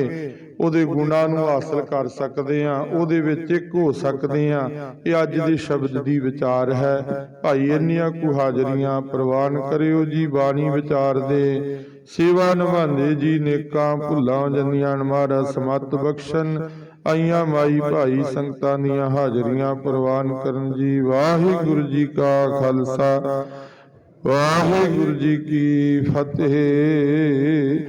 ਉਹਦੇ ਗੁਣਾਂ ਨੂੰ ਹਾਸਲ ਕਰ ਸਕਦੇ ਆ ਉਹਦੇ ਵਿੱਚ ਇੱਕ ਹੋ ਸਕਦੇ ਆ ਇਹ ਅੱਜ ਦੇ ਸ਼ਬਦ ਦੀ ਵਿਚਾਰ ਹੈ। ਭਾਈ ਇੰਨੀਆਂ ਕੁ ਹਾਜ਼ਰੀਆਂ ਪ੍ਰਵਾਨ ਕਰਿਓ ਜੀ ਬਾਣੀ ਵਿਚਾਰ ਦੇ। ਸੇਵਾ ਨਿਭਾਉਂਦੇ ਜੀ ਨੇਕਾਂ ਭੁੱਲਾਂ ਜੰਨੀਆਂ ਮਹਾਰਾਜ ਸਮਤ ਬਖਸ਼ਣ। ਆਈਆਂ ਮਾਈ ਭਾਈ ਸੰਗਤਾਂ ਦੀਆਂ ਹਾਜ਼ਰੀਆਂ ਪ੍ਰਵਾਨ ਕਰਨ ਜੀ। ਵਾਹਿਗੁਰੂ ਜੀ ਕਾ ਖਾਲਸਾ। ਵਾਹਿਗੁਰੂ ਜੀ ਕੀ ਫਤਿਹ।